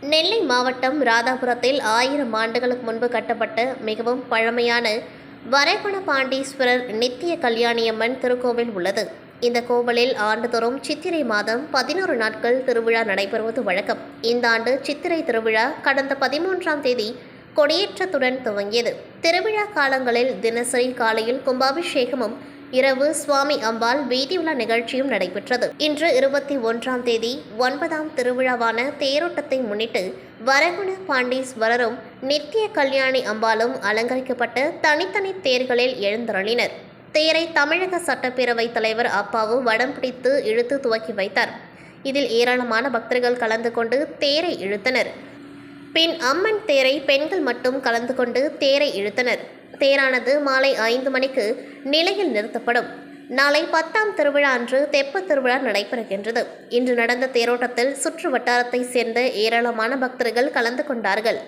நெல்லை மாவட்டம் ராதாபுரத்தில் ஆயிரம் ஆண்டுகளுக்கு முன்பு கட்டப்பட்ட மிகவும் பழமையான வரைகுண பாண்டீஸ்வரர் நித்திய கல்யாணியம்மன் திருக்கோவில் உள்ளது. இந்த கோவிலில் ஆண்டுதோறும் சித்திரை மாதம் பதினோரு நாட்கள் திருவிழா நடைபெறுவது வழக்கம். இந்த ஆண்டு சித்திரை திருவிழா கடந்த பதிமூன்றாம் தேதி கொடியேற்றத்துடன் துவங்கியது. திருவிழா காலங்களில் தினசரி காலையில் கும்பாபிஷேகமும் இரவு சுவாமி அம்பாள் வீதியுள்ள நிகழ்ச்சியும் நடைபெற்றது. இன்று இருபத்தி ஒன்றாம் தேதி ஒன்பதாம் திருவிழாவான தேரோட்டத்தை முன்னிட்டு வரகுண பாண்டீஸ்வரரும் நித்திய கல்யாணி அம்பாளும் அலங்கரிக்கப்பட்ட தனித்தனி தேர்களில் எழுந்தருளினர். தேரை தமிழக சட்டப்பேரவைத் தலைவர் அப்பாவு வடம் பிடித்து இழுத்து துவக்கி வைத்தார். இதில் ஏராளமான பக்தர்கள் கலந்து கொண்டு தேரை இழுத்தனர். பின் அம்மன் தேரை பெண்கள் மட்டும் கலந்து கொண்டு தேரை இழுத்தனர். தேரானது மாலை ஐந்து மணிக்கு நிலையில் நிறுத்தப்படும். நாளை பத்தாம் திருவிழா அன்று தெப்ப திருவிழா நடைபெறுகின்றது. இன்று நடந்த தேரோட்டத்தில் சுற்று வட்டாரத்தை சேர்ந்த ஏராளமான பக்தர்கள் கலந்து கொண்டார்கள்.